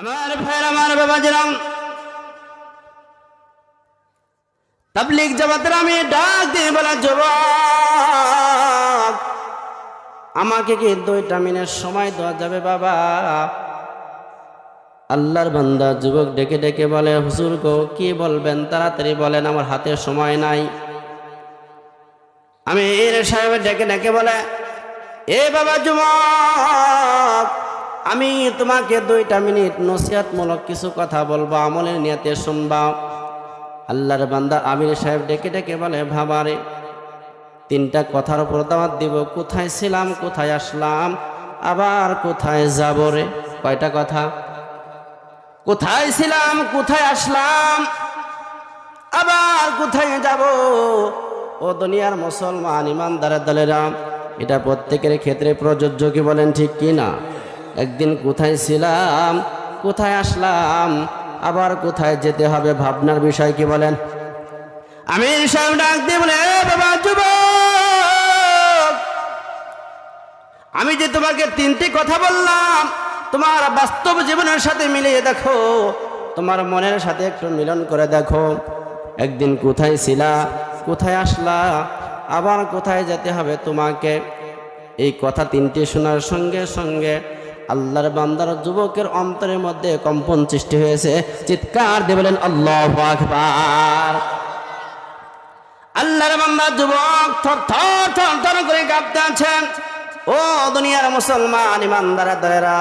আমার ভাইয়ের আমার বাবা যেরাম। তাবলিক জামাতের আমি ডাক দিয়ে বলা, যুবক, আমাকে কি দুইটা মিনিট সময় দেওয়া যাবে বাবা? আল্লাহর বান্দা যুবক ডেকে ডেকে বলে, হুজুর গো, কি বলবেন? তাড়াতাড়ি বলেন, আমার হাতে সময় নাই। আমি এর সাহেব ডেকে ডেকে বলে, এ বাবা যুবক আমি তোমাকে দুইটা মিনিট নসিহাতমূলক কিছু কথা বলব, আমলের নিয়তে শুনবা। আল্লাহর বান্দা আমির সাহেব ডেকে ডেকে বলে, ভাবারে, তিনটা কথার উপর দাওয়াত দিব। কোথায় ছিলাম, কোথায় আসলাম, আবার কোথায় যাব রে? কয়টা কথা? কোথায় ছিলাম, কোথায় আসলাম, আবার কোথায় যাব? ও দুনিয়ার মুসলমান, ইমানদারের দলেরা, এটা প্রত্যেকের ক্ষেত্রে প্রযোজ্য কি বলেন ঠিক কি না একদিন কোথায় ছিলাম, কোথায় আসলাম, আবার কোথায় যেতে হবে ভাবনার বিষয় কি বলেন? আমি সাহেব ডাক দিয়ে বলে বাবা যুবক, আমি যে তোমাকে তিনটি কথা বললাম, তোমার বাস্তব জীবনের সাথে মিলিয়ে দেখো, তোমার মনের সাথে একটু মিলন করে দেখো। একদিন কোথায় ছিলা, কোথায় আসলা, আবার কোথায় যেতে হবে তোমাকে? এই কথা তিনটি শোনার সঙ্গে সঙ্গে আল্লাহর বান্দার যুবকের অন্তরের মধ্যে কম্পন সৃষ্টি হয়েছে। চিৎকার দিয়ে বলেন, আল্লাহ আকবার। আল্লাহর বান্দা যুবক থর থর থর থর করে কাঁপতে আছেন। ও দুনিয়ার মুসলমান ইমানদারা দলেরা,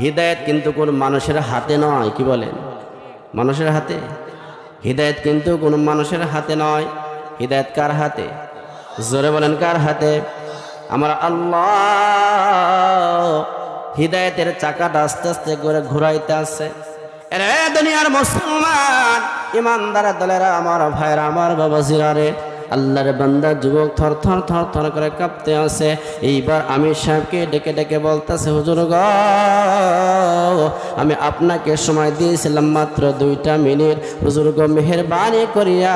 হৃদায়ত কিন্তু কোন মানুষের হাতে নয়, কি বলেন? মানুষের হাতে? হৃদায়ত কিন্তু কোন মানুষের হাতে নয়। হৃদায়ত কার হাতে? জোরে বলেন, কার হাতে? আমার আল্লাহ হৃদায়তের চাকাটা আস্তে আস্তে করে ঘুরাইতে আছে। দুনিয়ার মুসলমান, ইমানদার দলেরা, আমার ভাইরা আমার বাবা জিরারে আল্লাহর বান্দা যুবক থর থর থর থর করে কাঁপতে আছে এইবার আমি সাহেবকে ডেকে ডেকে বলতেছে, হুজুর গ, আমি আপনাকে সময় দিয়েছিলাম মাত্র দুইটা মিনিট। হুজুর গো, মেহরবানি করিয়া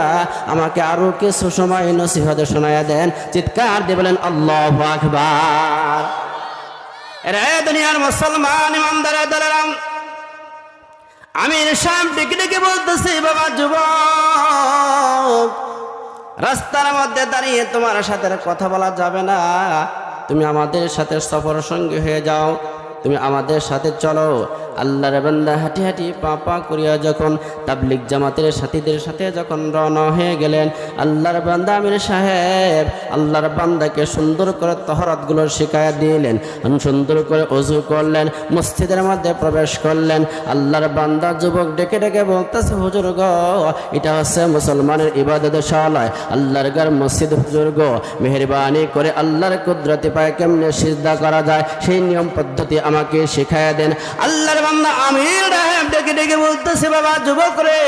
আমাকে আরও কিছু সময় নসিহতে শোনায়া দেন। চিৎকার দিয়ে বলেন, আল্লাহ আকবার। রে দুনিয়ার মুসলমান ইমানদার দলেরাম আমি সাহেব ডেকে ডেকে বলতেছি, বাবা যুবক রাস্তার মধ্যে দাঁড়িয়ে তোমার সাথে কথা বলা যাবে না। তুমি আমাদের সাথে সফর সঙ্গী হয়ে যাও। তুমি আমাদের সাথে চলো। আল্লাহর বান্দা হাঁটি হাঁটি পা পা করিয়া যখন তাবলিক জামাতের সাথীদের সাথে যখন রওনা হয়ে গেলেন, আল্লাহর বান্দা আমির সাহেব আল্লাহর বান্দাকে সুন্দর করে তহরতগুলো শিখাইয়া দিলেন, সুন্দর করে অজু করলেন, মসজিদের মধ্যে প্রবেশ করলেন। আল্লাহর বান্দা যুবক ডেকে ডেকে বলতেছে, হুজুর গো, এটা হচ্ছে মুসলমানের ইবাদত শালায় আল্লাহর গার মসজিদ, হুজুর গো, মেহরবানি করে আল্লাহর কুদরতি পায় কেমনে সিজদা করা যায়? সেই নিয়ম পদ্ধতি আমাকে শেখায় দেন। আল্লাহর বান্দা আমির ডেকে ডেকে বলতেছে বাবা যুবক রে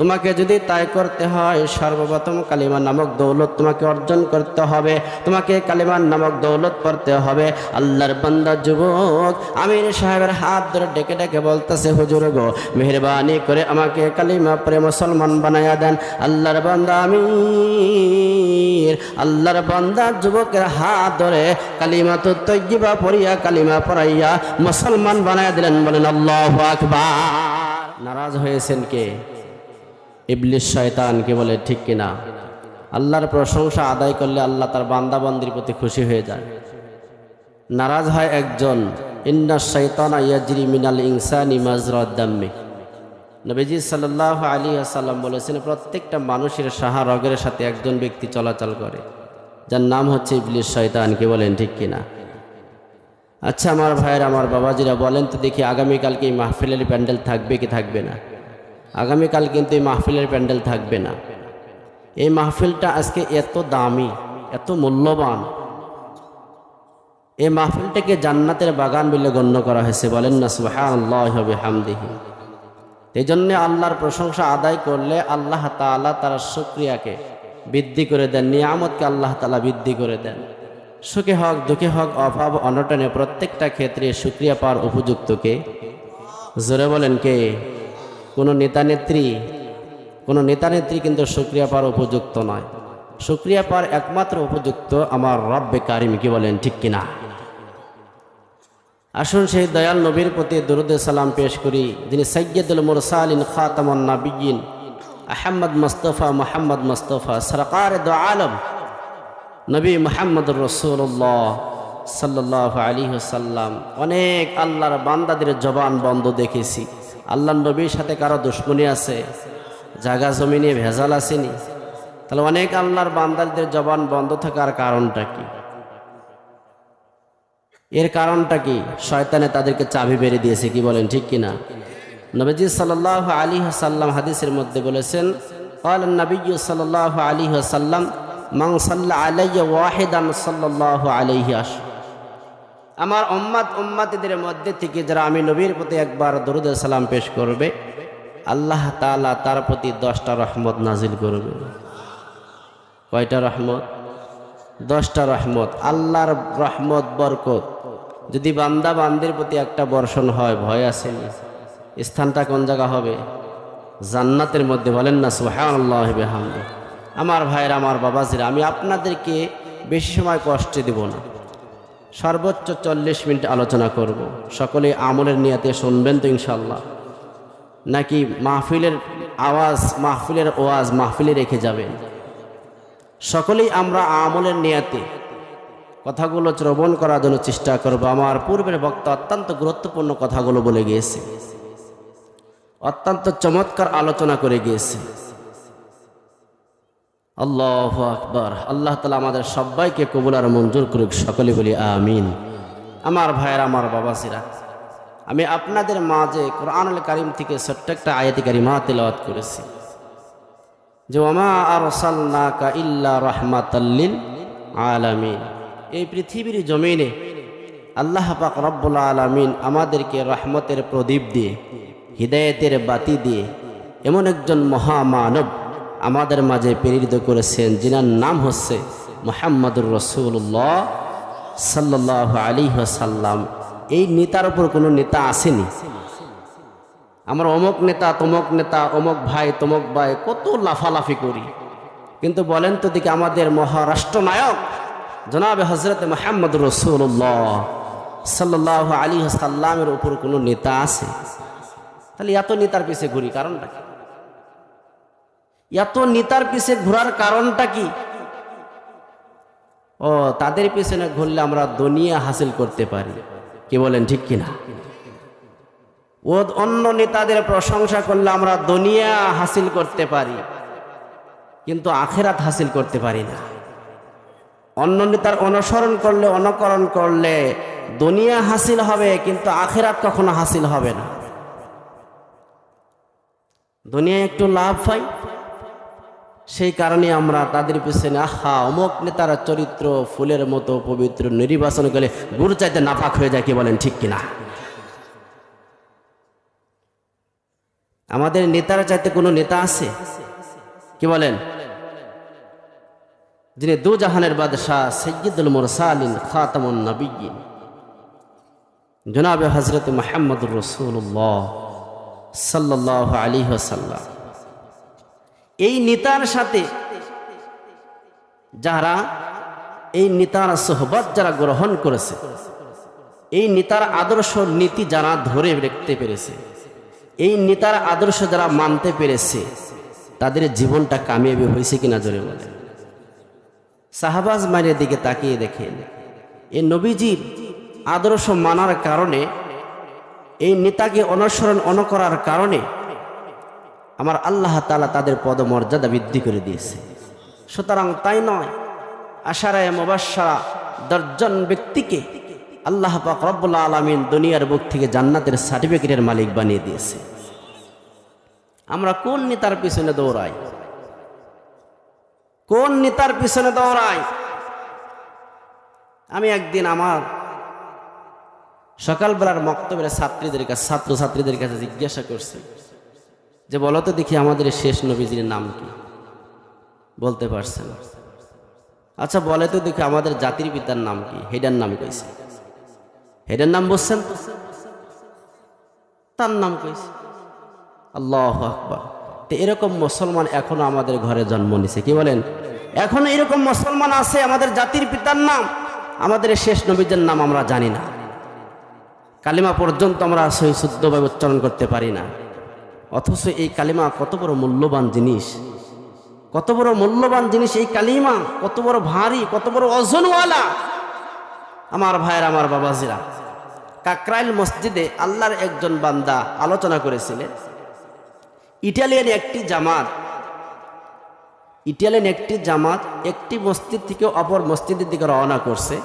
তোমাকে যদি তাই করতে হয়, সর্বপ্রথম কালিমা নামক দৌলত তোমাকে অর্জন করতে হবে। তোমাকে কালিমার নামক দৌলত পড়তে হবে। আল্লাহর বান্দা যুবক, আমির সাহেবের হাত ধরে ডেকে ডেকে বলতেছে, হুজুর গো, মেহরবানি করে আমাকে কালিমা পরে মুসলমান বানাইয়া দেন। আল্লাহর বান্দা আমির, আল্লাহর বান্দা যুবকের হাত ধরে কালিমা তো তৈবা পড়িয়া কালিমা পড়াইয়া মুসলমান বানাইয়া দিলেন বলেন, আল্লাহ আকবার। নারাজ হয়েছেন কে? ইবলিশ শয়তান কে বলে, ঠিক কিনা? আল্লাহর প্রশংসা আদায় করলে আল্লাহ তার বান্দাবন্দির প্রতি খুশি হয়ে যায়। নারাজ হয় একজন, ইন্না শৈতান ইয়াজরি মিনাল ইনসানি মাজরদ্দাম্মি নবীজি সাল্লাহ আলী আসাল্লাম বলেছেন, প্রত্যেকটা মানুষের সাহা রগের সাথে একজন ব্যক্তি চলাচল করে, যার নাম হচ্ছে ইবলিশ শয়তান। কে বলেন, ঠিক কিনা? আচ্ছা আমার ভাইয়ের, আমার বাবাজিরা, বলেন তো দেখি আগামীকালকে এই মাহফিলের প্যান্ডেল থাকবে কি থাকবে না? আগামীকাল কিন্তু এই মাহফিলের প্যান্ডেল থাকবে না। এই মাহফিলটা আজকে এত দামি, এত মূল্যবান। এই মাহফিলটাকে জান্নাতের বাগান বলে গণ্য করা হয়েছে। বলেন না, সুবহানাল্লাহ হামদিহি এই জন্যে আল্লাহর প্রশংসা আদায় করলে আল্লাহ তাআলা তার শুক্রিয়াকে বৃদ্ধি করে দেন, নিয়ামতকে আল্লাহ তাআলা বৃদ্ধি করে দেন। সুখে হোক, দুঃখে হোক, অভাব, অনটনে প্রত্যেকটা ক্ষেত্রে শুক্রিয়া পাওয়ার উপযুক্ত কে? জোরে বলেন কে? কোনো নেতা নেত্রী, কোনো নেতা নেত্রী কিন্তু সুক্রিয়া পাওয়ার উপযুক্ত নয়। সুক্রিয়া পাওয়ার একমাত্র উপযুক্ত আমার রব্বে কারিম, কি বলেন, ঠিক কিনা? আসুন সেই দয়াল নবীর প্রতি দরুদ সালাম পেশ করি, যিনি সৈয়দুল মুরসালিন খাতামন নাবিয়িন আহমদ মুস্তফা মোহাম্মদ মুস্তফা সরকার দো আলম, নবী মোহাম্মদ রসুল্লাহ সাল্লাহ আলী সাল্লাম অনেক আল্লাহর বান্দাদের জবান বন্ধ দেখেছি। আল্লাহ নবীর সাথে কারো দুশ্মনী আছে জাগা জমিনে ভেজাল আসেনি তাহলে অনেক আল্লাহর বান্দাদের জবান বন্ধ থাকার কারণটা কি এর কারণটা কি শয়তানে তাদেরকে চাবি বেড়ে দিয়েছে কি বলেন ঠিক কিনা নবীজি সাল্লাহ আলী সাল্লাম হাদিসের মধ্যে বলেছেন قال النبي صلى الله عليه وسلم من صلى علي واحدا صلى الله عليه আশর আমার উম্মাত উম্মাতিদের মধ্যে থেকে যারা আমি নবীর প্রতি একবার দরুদ সালাম পেশ করবে, আল্লাহ তাআলা তার প্রতি দশটা রহমত নাজিল করবে। কয়টা রহমত? দশটা রহমত। আল্লাহর রহমত, বরকত। যদি বান্দা বান্দির প্রতি একটা বর্ষণ হয়, ভয় আসেনি স্থানটা কোন জায়গা হবে? জান্নাতের মধ্যে বলেন না সুহান আল্লাহ হামদি আমার ভাইয়ের, আমার বাবাজিরা, আমি আপনাদেরকে বেশি সময় কষ্ট দেব না। সর্বোচ্চ চল্লিশ মিনিট আলোচনা করব। সকলে আমলের নিয়াতে শুনবেন তো ইনশাল্লাহ নাকি মাহফিলের আওয়াজ, মাহফিলের ওয়াজ মাহফিলে রেখে যাবেন? সকলেই আমরা আমলের নিয়াতে কথাগুলো শ্রবণ করার জন্য চেষ্টা করব। আমার পূর্বের বক্তা অত্যন্ত গুরুত্বপূর্ণ কথাগুলো বলে গিয়েছে। অত্যন্ত চমৎকার আলোচনা করে গিয়েছে। আল্লাহ আকবর। আল্লাহ তালা আমাদের সবাইকে কবুল আর মঞ্জুর করুক, সকলে বলি আমিন। আমার ভাইয়ের, আমার বাবা বাবাসিরা আমি আপনাদের মাঝে কোরআনুল কারিম থেকে ছোট্ট একটা আয়াতি কারিমা তেলাওয়াত করেছি। যে ওমা আর সাল্লাকা ইল্লা রহমাতাল্লিল আলামিন। এই পৃথিবীর জমিনে আল্লাহ পাক রব্বুল আলমিন আমাদেরকে রহমতের প্রদীপ দিয়ে হৃদয়তের বাতি দিয়ে, এমন একজন মহামানব আমাদের মাঝে প্রেরিত করেছেন, যিনার নাম হচ্ছে মোহাম্মদুর রসুল্লাহ সাল্লাহ আলী সাল্লাম এই নেতার উপর কোনো নেতা আসেনি। আমার অমুক নেতা, তমক নেতা, অমুক ভাই, তমক ভাই, কত লাফালাফি করি। কিন্তু বলেন তো দিকে আমাদের মহারাষ্ট্রনায়ক জনাবে হজরত মোহাম্মদ রসুল্লাহ সাল্লাহ আলী সাল্লামের উপর কোনো নেতা আছে। তাহলে এত নেতার পিছে ঘুরি, কারণটা কি? এত নেতার পিছে ঘোরার কারণটা কি? ও, তাদের পিছনে ঘুরলে আমরা দুনিয়া হাসিল করতে পারি। কি বলেন, ঠিক কিনা? ও, অন্য নেতাদের প্রশংসা করলে আমরা দুনিয়া হাসিল করতে পারি, কিন্তু আখেরাত হাসিল করতে পারি না। অন্য নেতার অনুসরণ করলে, অনুকরণ করলে দুনিয়া হাসিল হবে, কিন্তু আখেরাত কখনো হাসিল হবে না। দুনিয়ায় একটু লাভ পাই সেই কারণে আমরা তাদের পিছনে, আহা, অমুক নেতার চরিত্র, ফুলের মতো পবিত্র, নির্বাচন করলে গুরু চাইতে নাফাক হয়ে যায় কি বলেন, ঠিক কিনা? আমাদের নেতারা চাইতে কোনো নেতা আছে? কি বলেন? যিনি দু জাহানের বাদশাহ সৈয়দুল মুরসালিন খাতামুন নবীন জনাবে হজরত মোহাম্মদুর রসুল্লাহ সাল্লাহ আলী সাল্লাম এই নেতার সাথে যারা এই নেতার সোহবত যারা গ্রহণ করেছে, এই নেতার আদর্শ নীতি যারা ধরে রাখতে পেরেছে, এই নেতার আদর্শ যারা মানতে পেরেছে, তাদের জীবনটা কামিয়াবি হয়েছে কিনা জোরে বলে সাহাবাজ মায়ের দিকে তাকিয়ে দেখেন এই নবীজির আদর্শ মানার কারণে, এই নেতাকে অনুসরণ, অনুকরার কারণে আমার আল্লাহ তালা তাদের পদমর্যাদা বৃদ্ধি করে দিয়েছে। সুতরাং তাই নয়, আশারায় মোবাসারা দশজন ব্যক্তিকে আল্লাহ পাক রব্বুল্লা আলমিন দুনিয়ার বুক থেকে জান্নাতের সার্টিফিকেটের মালিক বানিয়ে দিয়েছে। আমরা কোন নেতার পিছনে দৌড়াই? কোন নেতার পিছনে দৌড়াই? আমি একদিন আমার সকালবেলার মক্তবের ছাত্রীদের কাছে ছাত্র ছাত্রীদের কাছে জিজ্ঞাসা করছি যে বলো তো দেখি আমাদের শেষ নবীজির নাম কি? বলতে পারছে না। আচ্ছা বলে তো দেখি আমাদের জাতির পিতার নাম কি? হেডার নাম কইছে। হেডার নাম বলছেন? তার নাম কইছে। আল্লাহ আকবর। তো এরকম মুসলমান এখনও আমাদের ঘরে জন্ম নিছে, কি বলেন? এখনও এরকম মুসলমান আছে, আমাদের জাতির পিতার নাম। আমাদের শেষ নবীদের নাম আমরা জানি না। কালিমা পর্যন্ত আমরা সহি শুদ্ধভাবে উচ্চারণ করতে পারি না। অথচ এই কালিমা কত বড় মূল্যবান জিনিস। কত বড় মূল্যবান জিনিস এই কালিমা। কত বড় ভারী, কত বড় অজনওয়ালা আমার ভাইয়ের, আমার বাবাজিরা, কাকরাইল মসজিদে আল্লাহর একজন বান্দা আলোচনা করেছিলেন। ইটালিয়ান একটি জামাত, ইটালিয়ান একটি জামাত একটি মসজিদ থেকে অপর মসজিদের দিকে রওনা করছে।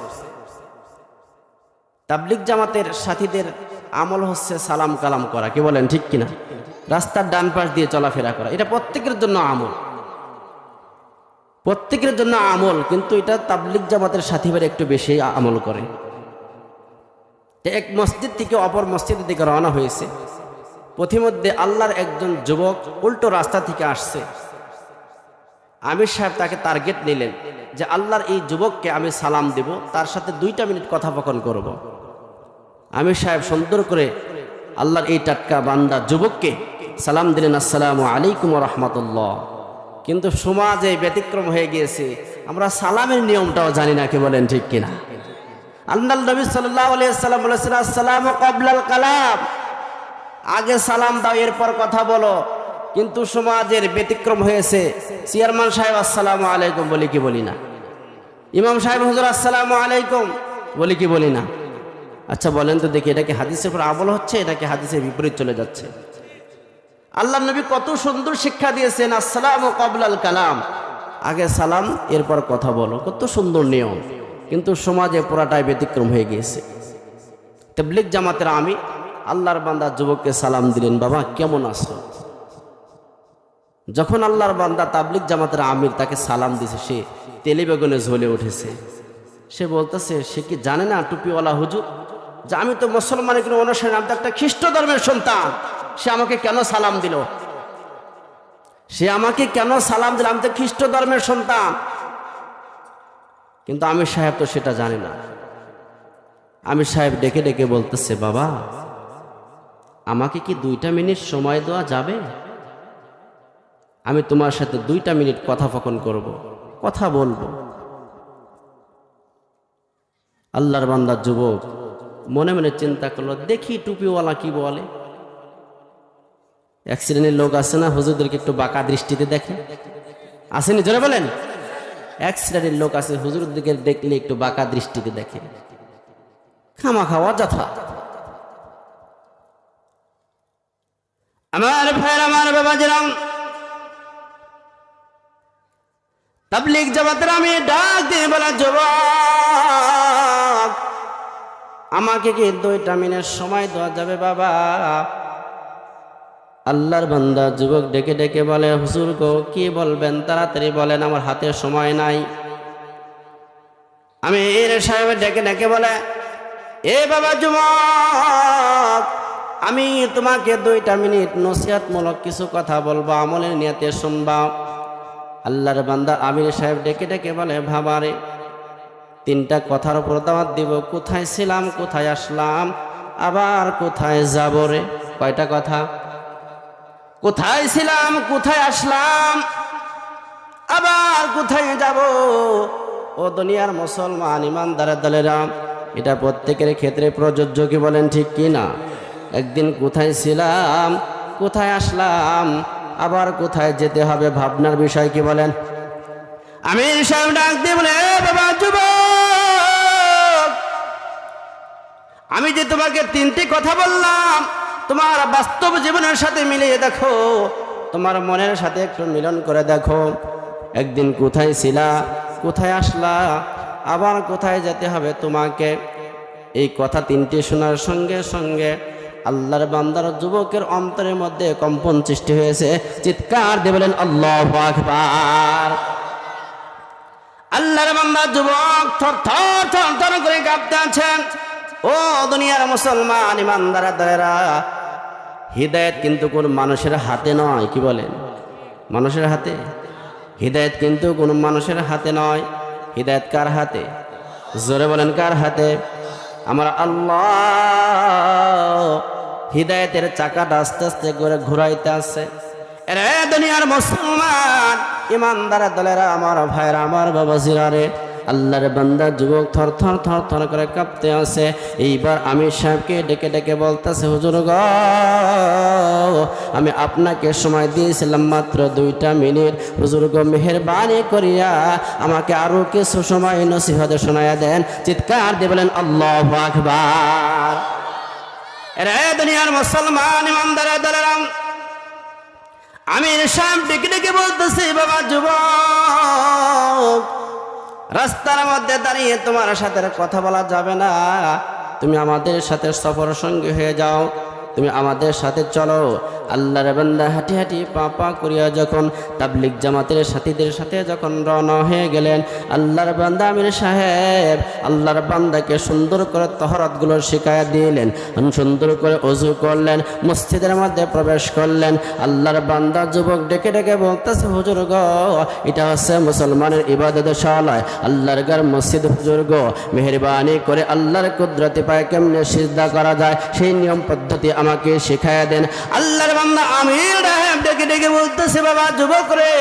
তাবলিক জামাতের সাথীদের আমল হচ্ছে সালাম কালাম করা। কি বলেন, ঠিক কিনা? রাস্তার ডান পাশ দিয়ে চলাফেরা করা। এটা প্রত্যেকের জন্য আমল। প্রত্যেকের জন্য আমল, কিন্তু এটা তাবলিক জামাতের সাথীরা একটু বেশি আমল করে। এক মসজিদ থেকে অপর মসজিদের দিকে রওনা হয়েছে। পথিমধ্যে আল্লাহর একজন যুবক উল্টো রাস্তা থেকে আসছে। আমির সাহেব তাকে টার্গেট নিলেন যে আল্লাহর এই যুবককে আমি সালাম দেব, তার সাথে দুইটা মিনিট কথোপকথন করব। আমির সাহেব সুন্দর করে আল্লাহর এই টাটকা বান্দা যুবককে সালাম দিলেন, আসসালামু আলাইকুম রহমতুল্লাহ। কিন্তু সমাজে ব্যতিক্রম হয়ে গিয়েছে। আমরা সালামের নিয়মটাও জানি না, কে বলেন ঠিক কিনা? আল্লাহ নবী বলেছেন, আসসালাম কবলাল কালাম। আগে সালাম দাও, এরপর কথা বলো। কিন্তু সমাজের ব্যতিক্রম হয়েছে। চেয়ারম্যান সাহেব, আসসালামু আলাইকুম, বলি কি বলি না? ইমাম সাহেব, হুজুর, আসসালামু আলাইকুম, বলি কি বলি না? আচ্ছা বলেন তো দেখি এটাকে হাদিসের উপর আমল হচ্ছে এটাকে হাদিসের বিপরীত চলে যাচ্ছে? আল্লাহ নবী কত সুন্দর শিক্ষা দিয়েছেন, আসসালাম ও কবলাল কালাম। আগে সালাম, এরপর কথা বলো, কত সুন্দর নিয়ম। কিন্তু সমাজে পুরাটাই ব্যতিক্রম হয়ে গিয়েছে। তেবলিক জামাতের আমি, আল্লাহর বান্দা যুবককে সালাম দিলেন, বাবা, কেমন আছো? যখন আল্লাহর বান্দা তাবলিক জামাতের আমির তাকে সালাম দিছে সে তেলে বেগুনে ঝলে উঠেছে। সে বলতেছে, সে কি জানে না টুপিওয়ালা হুজুর? যে আমি তো মুসলমানের কোনো অনুসারী আমি তো একটা খ্রিস্ট ধর্মের সন্তান। সে আমাকে কেন সালাম দিল? সে আমাকে কেন সালাম দিল? আমি তো খ্রিস্ট ধর্মের সন্তান। কিন্তু আমির সাহেব তো সেটা জানে না। আমির সাহেব ডেকে ডেকে বলতেছে, বাবা, আমাকে কি দুইটা মিনিট সময় দেওয়া যাবে? আমি তোমার সাথে দুইটা মিনিট কথা কথোপকথন করব, কথা বলব। আল্লাহর বান্দার যুবক মনে মনে চিন্তা করল, দেখি টুপিওয়ালা কি বলে? এক শ্রেণির লোক আছে না, হুজুরদেরকে একটু বাঁকা দৃষ্টিতে দেখে। আসেনি? জোরে বলেন। এক শ্রেণির লোক আছে, হুজুরদেরকে দেখলে একটু বাঁকা দৃষ্টিতে দেখে। খামা খাওয়া যথা আমার ভাইয়ের, আমার বাবা যেরাম তাবলিক জামাতের আমি ডাক দিয়ে বলা, যুবক, আমাকে কি দুইটা মিনিট সময় দেওয়া যাবে বাবা। আল্লাহর বান্দা যুবক ডেকে ডেকে বলে, হুজুর গো, কি বলবেন? তাড়াতাড়ি বলেন, আমার হাতে সময় নাই। আমি এর সাহেব ডেকে ডেকে বলে, এ বাবা যুবক, আমি তোমাকে দুইটা মিনিট নসিহাতমূলক কিছু কথা বলব, আমলের নিয়তে শুনবা। আল্লাহর বান্দা আমির সাহেব ডেকে ডেকে বলে ভাবারে তিনটা কথার উপর দাওয়াত দিব। কোথায় ছিলাম? কোথায় আসলাম? আবার কোথায় যাব রে? কয়টা কথা? কোথায় ছিলাম, কোথায় আসলাম? আবার কোথায় যাব? ও দুনিয়ার মুসলমান, ইমানদারের দলেরা, এটা প্রত্যেকের ক্ষেত্রে প্রযোজ্য কি বলেন ঠিক কি না? একদিন কোথায় ছিলাম, কোথায় আসলাম, আবার কোথায় যেতে হবে ভাবনার বিষয় কি বলেন? আমির সাহেব ডাক দিয়ে বলে বাবা, যুবক! আমি যে তোমাকে তিনটি কথা বললাম তোমার বাস্তব জীবনের সাথে মিলিয়ে দেখো। তোমার মনের সাথে একটু মিলন করে দেখো। একদিন কোথায় ছিলা, কোথায় আসলা, আবার কোথায় যেতে হবে তোমাকে? এই কথা তিনটি শোনার সঙ্গে সঙ্গে আল্লাহর বান্দার যুবকের অন্তরের মধ্যে কম্পন সৃষ্টি হয়েছে। চিৎকার দিয়ে বলেন, আল্লাহ আকবার। আল্লাহর বান্দা যুবক থর থর থর করে কাঁপতে আছেন। ও দুনিয়ার মুসলমান ইমানদারা দারেরা, হৃদায়ত কিন্তু কোন মানুষের হাতে নয়, কি বলেন? মানুষের হাতে? হৃদায়ত কিন্তু কোন মানুষের হাতে নয়। হৃদায়ত কার হাতে? জোরে বলেন, কার হাতে? আমার আল্লাহ হৃদায়তের চাকাটা আস্তে আস্তে করে ঘুরাইতে আছে। রে দুনিয়ার মুসলমান ইমানদার দলেরা আমার ভাইরা আমার বাবা জিরারে আল্লাহর বান্দা যুবক থর থর থর থর করে কাঁপতে আছে এইবার আমির সাহেবকে ডেকে ডেকে বলতেছে, হুজুর গ, আমি আপনাকে সময় দিয়েছিলাম মাত্র দুইটা মিনিট। হুজুর গো, মেহরবানি করিয়া আমাকে আরও কিছু সময় নসিহতে শোনায়া দেন। চিৎকার দিয়ে বলেন, আল্লাহ আকবার। রে দুনিয়ার মুসলমান আমির সাহেব ডেকে ডেকে বলতেছি, বাবা যুবক রাস্তার মধ্যে দাঁড়িয়ে তোমার সাথে কথা বলা যাবে না। তুমি আমাদের সাথে সফর সঙ্গী হয়ে যাও। তুমি আমাদের সাথে চলো। আল্লাহর বান্দা হাঁটি হাঁটি পা পা করিয়া যখন তাবলিক জামাতের সাথীদের সাথে যখন রওনা হয়ে গেলেন, আল্লাহর বান্দা আমির সাহেব আল্লাহর বান্দাকে সুন্দর করে তহরতগুলো শিখাইয়া দিলেন, সুন্দর করে অজু করলেন, মসজিদের মধ্যে প্রবেশ করলেন। আল্লাহর বান্দা যুবক ডেকে ডেকে বলতেছে, হুজুর গো, এটা হচ্ছে মুসলমানের ইবাদত শালায় আল্লাহর গার মসজিদ, হুজুর গো, মেহরবানি করে আল্লাহর কুদরতি পায় কেমনে সিজদা করা যায়? সেই নিয়ম পদ্ধতি আমাকে শেখায় দেন। আল্লাহর বান্দা আমির ডেকে ডেকে বলতেছে বাবা যুবক রে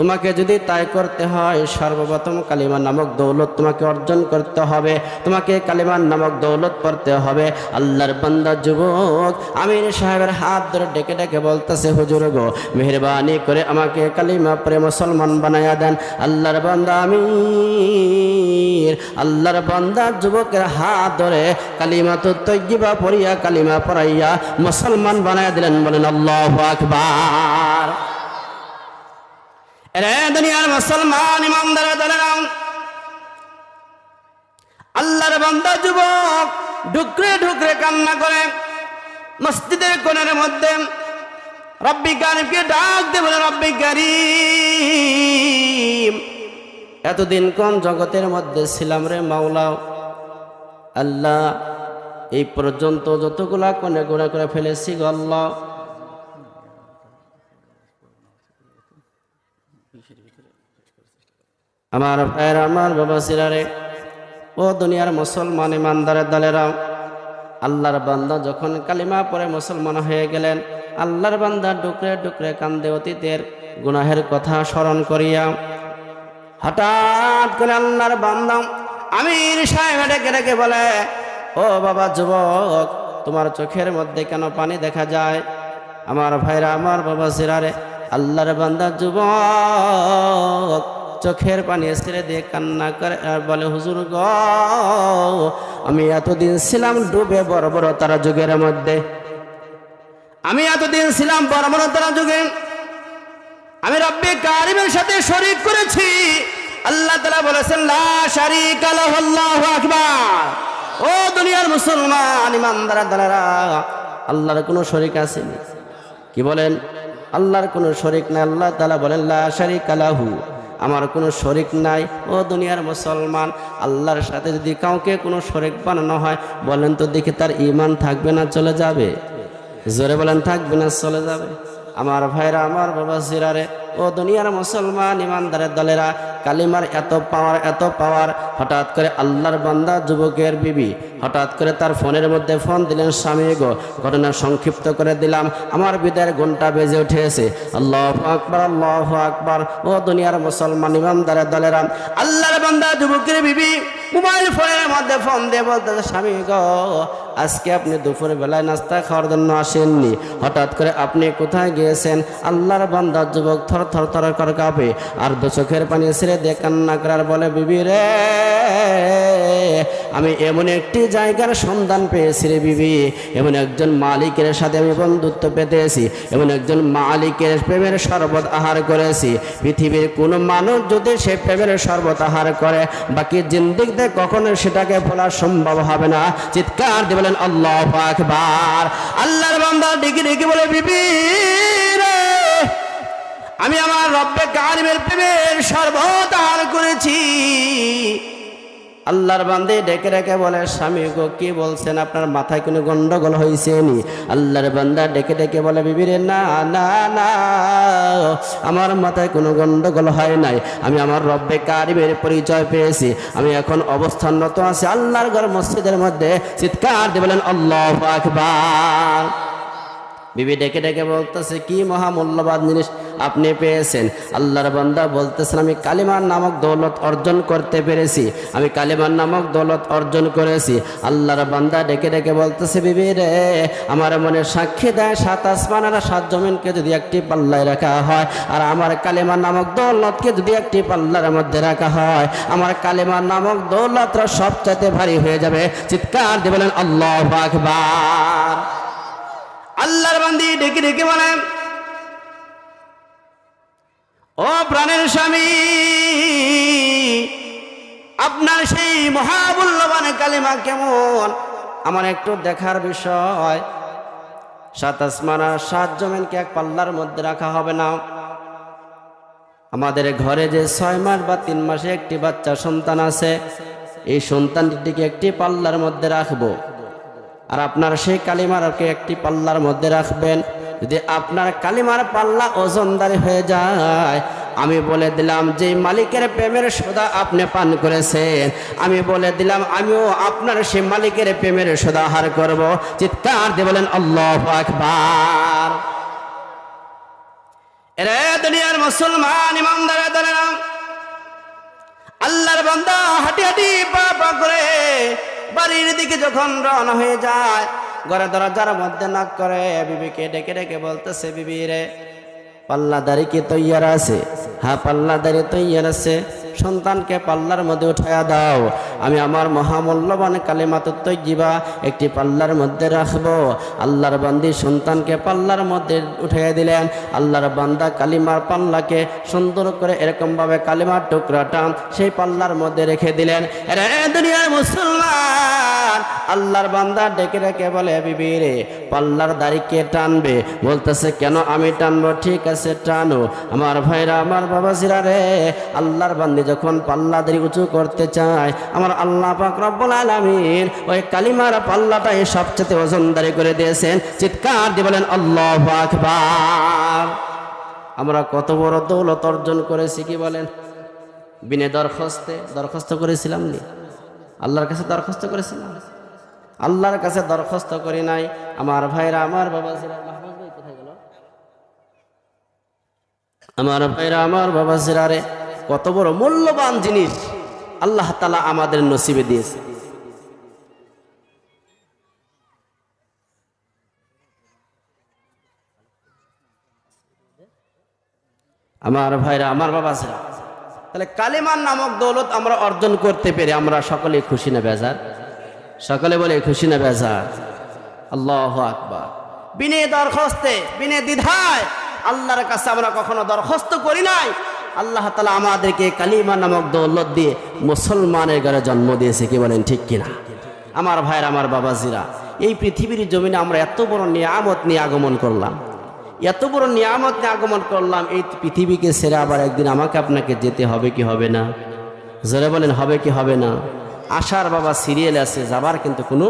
তোমাকে যদি তাই করতে হয়, সর্বপ্রথম কালিমা নামক দৌলত তোমাকে অর্জন করতে হবে। তোমাকে কালিমার নামক দৌলত পড়তে হবে। আল্লাহর বান্দা যুবক, আমির সাহেবের হাত ধরে ডেকে ডেকে বলতেছে, হুজুর গো, মেহরবানি করে আমাকে কালিমা পরে মুসলমান বানাইয়া দেন। আল্লাহর বান্দা আমির, আল্লাহর বান্দা যুবকের হাত ধরে কালিমা তো তৈবা পড়িয়া, কালিমা পড়াইয়া মুসলমান বানাইয়া দিলেন বলেন, আল্লাহ আকবার। রে দুনিয়ার মুসলমান ইমানদার দলেরাম। আল্লাহর বান্দা যুবক ঢুকরে ঢুকরে কান্না করে, মসজিদের কোণের মধ্যে রব্বি কারিমকে ডাক দে বলে, রব্বি কারিম এতদিন কোন জগতের মধ্যে ছিলাম রে মাওলাও আল্লাহ, এই পর্যন্ত যতগুলা কোনে গুণা করে ফেলেছি গো আমার ভাইয়ের, আমার বাবা সিরারে, ও দুনিয়ার মুসলমান ইমানদারের দলেরা, আল্লাহর বান্দা যখন কালিমা পরে মুসলমান হয়ে গেলেন, আল্লাহর বান্দা ডুকরে ডুকরে কান্দে অতীতের গুনাহের কথা স্মরণ করিয়া হঠাৎ করে আল্লাহর বান্দা আমির সাহেব ডেকে ডেকে বলে, ও বাবা যুবক, তোমার চোখের মধ্যে কেন পানি দেখা যায়? আমার ভাইরা আমার বাবা সিরারে, আল্লাহর বান্দা যুবক চোখের পানি ছেড়ে দিয়ে কান্না করে, আর বলে, হুজুর গ, আমি এতদিন ছিলাম ডুবে বড় বড় তারা যুগের মধ্যে। আমি এতদিন ছিলাম বড় বড় তারা যুগে। আমি রব্বি কারিমের সাথে শরিক করেছি। আল্লাহ তালা বলেছেন ও দুনিয়ার মুসলমান, ইমানদার দালারা আল্লাহর কোনো শরিক আছে কি বলেন? আল্লাহর কোনো শরিক না আল্লাহ তালা বলেন, লা শারিক আলাহু আমার কোনো শরিক নাই। ও দুনিয়ার মুসলমান, আল্লাহর সাথে যদি কাউকে কোনো শরিক বানানো হয়, বলেন তো দেখি তার ইমান থাকবে না চলে যাবে? জোরে বলেন, থাকবে না, চলে যাবে। আমার ভাইরা, আমার বাবা জিরারে, ও দুনিয়ার মুসলমান ইমানদারের দলেরা, কালিমার এত পাওয়ার এত পাওয়ার। হঠাৎ করে আল্লাহর বান্দা যুবকের বিবি, হঠাৎ করে তার ফোনের মধ্যে ফোন দিলেন, স্বামী গো, ঘটনা সংক্ষিপ্ত করে দিলাম, আমার বিদায়ের ঘণ্টা বেজে উঠেছে। আল্লাহ আকবার আল্লাহ আকবার। ও দুনিয়ার মুসলমান ইমানদারের দলেরা, আল্লাহর বান্দা যুবকের বিবি মোবাইল ফোনের মধ্যে ফোন দিয়ে বলতে স্বামী গো আজকে আপনি দুপুর বেলায় নাস্তা খাওয়ার জন্য আসেননি। হঠাৎ করে আপনি কোথায় গিয়েছেন? আল্লাহর বান্দা যুবক থর থর থর করে কাঁপে। আর দু চোখের পানি ছেড়ে দিয়ে কান্না করার বলে, বিবি রে, আমি এমন একটি জায়গার সন্ধান পেয়েছি রে বিবি। এমন একজন মালিকের সাথে আমি বন্ধুত্ব পেতেছি। এমন একজন মালিকের প্রেমের শরবত আহার করেছি। পৃথিবীর কোনো মানুষ যদি সে প্রেমের শরবত আহার করে, বাকি জিন্দিগিতে কখনো সেটাকে ভোলা সম্ভব হবে না। চিৎকার দিয়ে বলেন, আল্লাহ আকবার। আল্লাহর বান্দা ডিগি ডিগি বলে, বিবি আমি আমার রব্বে কারিমের প্রেমের শরবত করেছি। আল্লাহর বান্দে ডেকে ডেকে বলে, স্বামী গো, কি বলছেন? আপনার মাথায় কোনো গন্ডগোল হয়েছে নি? আল্লাহর বান্দা ডেকে ডেকে বলে বিবিরে না না না, আমার মাথায় কোনো গন্ডগোল হয় নাই। আমি আমার রব্বে কারিমের পরিচয় পেয়েছি। আমি এখন অবস্থানরত আছি আল্লাহর ঘর মসজিদের মধ্যে। চিৎকার দিয়ে বলেন, আল্লাহ আকবার। বিবি ডেকে ডেকে বলতেছে, কি মহামূল্যবান জিনিস আপনি পেয়েছেন? আল্লাহর বান্দা বলতেছেন, আমি কালিমার নামক দৌলত অর্জন করতে পেরেছি, আমি কালিমার নামক দৌলত অর্জন করেছি। আল্লাহর বান্দা ডেকে ডেকে বলতেছে, বিবি রে, আমার মনে সাক্ষী দেয় সাত আসমান আর সাত জমিনকে যদি একটি পাল্লায় রাখা হয়, আর আমার কালিমার নামক দৌলতকে যদি একটি পাল্লার মধ্যে রাখা হয়, আমার কালিমার নামক দৌলতরা সবচাইতে ভারী হয়ে যাবে। চিৎকার দিয়ে বলেন, আল্লাহ আকবার। আল্লাহর বান্দি ডেকে ডেকে বলেন ও প্রাণের স্বামী, আপনার সেই মহামূল্যবান কালিমা কেমন? আমার একটু দেখার বিষয়, সাত আসমান সাত জমিনকে এক পাল্লার মধ্যে রাখা হবে না। আমাদের ঘরে যে ছয় মাস বা তিন মাসে একটি বাচ্চা সন্তান আছে, এই সন্তানটিকে একটি পাল্লার মধ্যে রাখব। আর আপনার সেই কালিমারকে একটি পাল্লার মধ্যে রাখবেন। যদি আপনার কালিমার পাল্লা ওজনদারি হয়ে যায়, আমি বলে দিলাম যে মালিকের প্রেমের সদা আপনি পান করেছেন। আমি বলে দিলাম, আমিও আপনার সেই মালিকের প্রেমের সদা হার করব। চিৎকার দিয়ে বলেন, আল্লাহ আকবার। এরে দুনিয়ার মুসলমান ইমানদার দলেরা আল্লাহর বান্দা হাঁটি হাঁটি পা পা করে বাড়ির দিকে যখন রওনা হয়ে যায়, ঘরে দরজার মধ্যে নাক করে বিবিকে ডেকে ডেকে বলতেছে, বিবি রে, পাল্লাদারি কি তৈয়ার আছে? হ্যাঁ পাল্লাদারি তৈয়ার আছে। সন্তানকে পাল্লার মধ্যে উঠাইয়া দাও। আমি আমার মহামূল্যবান কালিমাত তৈজিবা একটি পাল্লার মধ্যে রাখব। আল্লাহর বান্দি সন্তানকে পাল্লার মধ্যে উঠাইয়া দিলেন। আল্লাহর বান্দা কালিমার পাল্লাকে সুন্দর করে এরকমভাবে কালিমার টুকরাটা সেই পাল্লার মধ্যে রেখে দিলেন। রে দুনিয়ার মুসলমান, আল্লাহর বান্দা ডেকে ডেকে বলে, বিবি রে, পাল্লার দাড়ি কে টানবে? বলতেছে, কেন আমি টানবো? ঠিক আছে, টানো। আমার ভাইরা, আমার বাবা জিরা রে, আল্লাহর বান্দি যখন পাল্লা দাড়ি উঁচু করতে চায়, আমার আল্লাহ পাক রব্বুল আলামিন ওই কালিমার পাল্লাটাই সবচেয়ে ওজনদারি করে দিয়েছেন। চিৎকার দিয়ে বলেন, আল্লাহ আকবার। আমরা কত বড় দৌলত অর্জন করেছি, কি বলেন? বিনে দরখাস্তে, দরখাস্ত করেছিলাম নি? আল্লাহর কাছে দরখাস্ত করেছিলাম? আল্লাহর কাছে দরখাস্ত করি নাই। আমার ভাইরা, আমার বাবা মাহবুব ভাই কোথায় গেল আমার ভাইরা আমার বাবা জিরারে কত বড় মূল্যবান জিনিস আল্লাহ তালা আমাদের নসিবে দিয়েছে। আমার ভাইরা, আমার বাবা জিরা তাহলে কালেমান নামক দৌলত আমরা অর্জন করতে পেরে আমরা সকলে খুশি না বেজার? সকলে বলে খুশি না বেজার? আল্লাহ আকবার। বিনে দরখাস্তে বিনে দ্বিধায় আল্লাহর কাছে আমরা কখনো দরখাস্ত করি নাই। আল্লাহ তালা আমাদেরকে কালিমা নামক দৌলত দিয়ে মুসলমানের ঘরে জন্ম দিয়েছে, কি বলেন, ঠিক কিনা? আমার ভাইয়ের, আমার বাবাজিরা, এই পৃথিবীর জমিনে আমরা এত বড় নিয়ামত নিয়ে আগমন করলাম। এত বড় নিয়ামত নিয়ে আগমন করলাম, এই পৃথিবীকে সেরে আবার একদিন আমাকে আপনাকে যেতে হবে কি হবে না? জোরে বলেন, হবে কি হবে না? আশার বাবা সিরিয়াল আছে, যাবার কিন্তু কোনো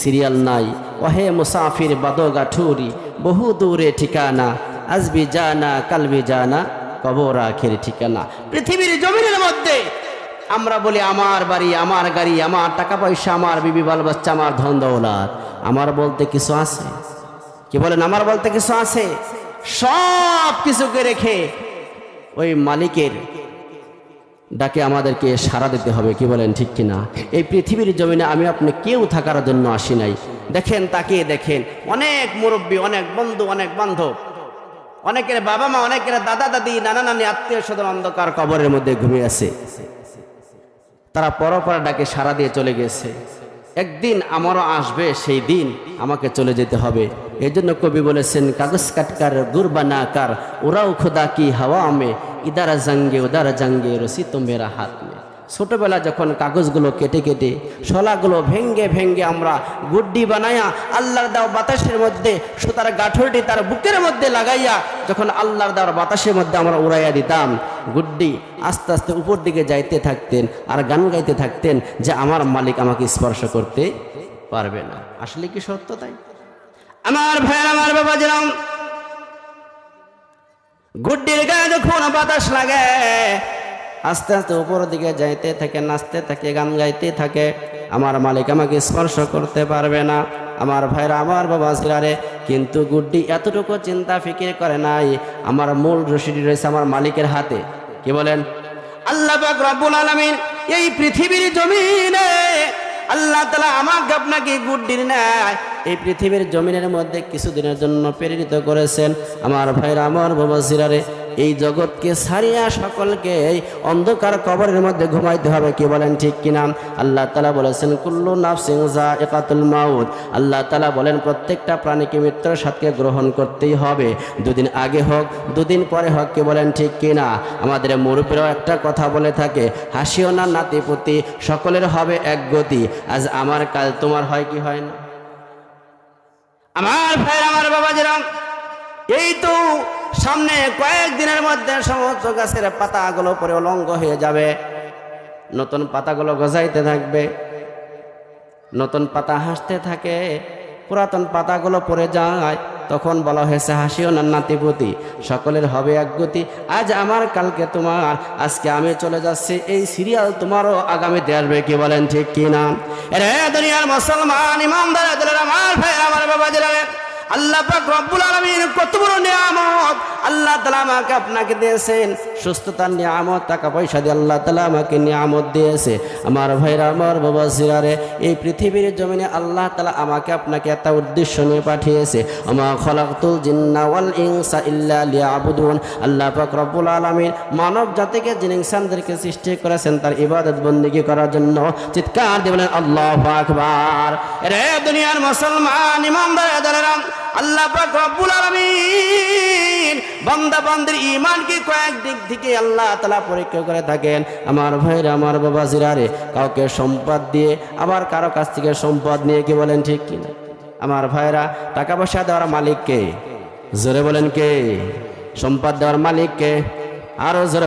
সিরিয়াল নাই। ওহে মুসাফির বাদগা ঠুরি বহু দূরে ঠিকানা, আজবি জানা, কালবি জানা। কবর আখের ঠিকানা। পৃথিবীর জমিনের মধ্যে আমরা বলি, আমার বাড়ি, আমার গাড়ি, আমার টাকা পয়সা, আমার বিবি, বাল বাচ্চা, আমার ধন দৌলত। আমার বলতে কিছু আছে? কি বলেন? আমার বলতে কিছু আছে? সব কিছুকে রেখে ওই মালিকের ডাকে আমাদেরকে সাড়া দিতে হবে, কি বলেন, ঠিক কিনা? এই পৃথিবীর জমিনে আমি আপনি কেউ থাকার জন্য আসি নাই। দেখেন তাকে দেখেন, অনেক মুরব্বী, অনেক বন্ধু, অনেক বান্ধব অনেকের বাবা মা, অনেকের দাদা দাদি, নানা নানি, আত্মীয় স্বজন অন্ধকার কবরের মধ্যে ঘুমিয়ে আছে। তারা পরপর ডাকে সাড়া দিয়ে চলে গেছে। একদিন আমারও আসবে, সেই দিন আমাকে চলে যেতে হবে। এই জন্য কবি বলেছেন, কাগজ কাটকার গুরবানা কার ওরাও খোদা কি হাওয়া আমে ইদারা জাঙ্গে, উদারা জাঙ্গে, রসি তো মেরা হাত মে। ছোটবেলা যখন কাগজগুলো কেটে কেটে, শলাগুলো ভেঙ্গে ভেঙ্গে আমরা গুড্ডি বানাইয়া আল্লাহর দাও বাতাসের মধ্যে, সুতার গাঠরটি তার বুকের মধ্যে লাগাইয়া যখন আল্লাহর দাওয়ার বাতাসের মধ্যে আমরা উড়াইয়া দিতাম, গুড্ডি আস্তে আস্তে উপর দিকে যাইতে থাকতেন আর গান গাইতে থাকতেন যে আমার মালিক আমাকে স্পর্শ করতে পারবে না। আসলে কি সত্য তাই? আমার ভাইয়ের, আমার বাবা যেরকম গুড্ডির গায়ে যখন বাতাস লাগে আস্তে আস্তে উপর দিকে যাইতে থাকে, নাচতে থাকে, গান গাইতে থাকে। আমার মালিক আমাকে স্পর্শ করতে পারবে না। আমার ভাইরা, আমার বাবা সিরারে কিন্তু গুড্ডি এতটুকু চিন্তা, ফিকির করে নাই। আমার মূল রশিদি রয়েছে আমার মালিকের হাতে। কি বলেন? আল্লাহ রব্বুল আলামিন এই পৃথিবীর জমিনে আল্লাহ তালা আমাকে আপনাকে গুড্ডির নেয় এই পৃথিবীর জমিনের মধ্যে কিছুদিনের জন্য প্রেরিত করেছেন আমার ভাইরা, আমার বাবা সিরারে এই জগৎকে সারিয়া সকলকে অন্ধকার কবরের মধ্যে ঘুমাইতে হবে, কি বলেন ঠিক কিনা? আল্লাহ তালা বলেছেন, কুল্লু নাফসিং যা একাতুল মাউদ আল্লাহ তালা বলেন, প্রত্যেকটা প্রাণীকে মৃত্যুর সাথে গ্রহণ করতেই হবে। দুদিন আগে হোক, দুদিন পরে হোক, কি বলেন ঠিক কিনা? আমাদের মুরব্বীরাও একটা কথা বলে থাকে, হাসিও না নাতিপুতি, সকলের হবে এক গতি। আজ আমার কাল, তোমার হয় কি হয় না? আমার ভাইয়ের, আমার বাবা যেরকম এই তো সামনে কয়েকদিনের মধ্যে সমস্ত গাছের পাতাগুলো পরে অলঙ্গ হয়ে যাবে। নতুন পাতাগুলো গজাইতে থাকবে। নতুন পাতা হাসতে থাকে। পুরাতন পাতাগুলো পরে যায়। তখন বলা হয়েছে, হাসিও না নাতিপতি সকলের হবে এক গতি। আজ আমার, কালকে তোমার, আজকে আমি চলে যাচ্ছি। এই সিরিয়াল তোমারও আগামী আসবে, কি বলেন ঠিক কি না রে দুনিয়ার মুসলমান, ইমানদার আমার ভাই আমার বাবা দিলাম আল্লাহ কত বড় নিয়ামত। আল্লাহ তাআলা আমাকে আপনাকে দিয়েছেন। সুস্থতার নিয়ামত, টাকা পয়সা দিয়ে আল্লাহ তাআলা আমাকে নিয়ামত দিয়েছে। আমার ভাইরা, আমার বাবা সিরারে এই পৃথিবীর জমিনে আল্লাহ তালা আমাকে আপনাকে একটা উদ্দেশ্য নিয়ে পাঠিয়েছে। আমা খলাকতুল জিন্না ওয়াল ইনসা ইল্লা লিয়াবুদুন। আল্লাহ পাক রব্বুল আলামিন মানব জাতিকে যিনি ইনসানদেরকে সৃষ্টি করেছেন, তার ইবাদত বন্দিগি করার জন্য চিৎকার দিয়ে আল্লাহ আকবার। রে দুনিয়ার মুসলমান, ইমানদার আল্লাহ পাক রব্বুল আলামিন বান্দা বান্দির কি কয়েক দিক থেকে আল্লাহ তালা পরীক্ষা করে থাকেন। আমার ভাইরা, আমার বাবা জিরারে কাউকে সম্পদ দিয়ে, আবার কারও কাছ থেকে সম্পদ নিয়ে কি বলেন ঠিক কিনা? আমার ভাইরা টাকা পয়সা দেওয়ার মালিককে জোরে বলেন কে? সম্পদ দেওয়ার মালিককে আরও জোরে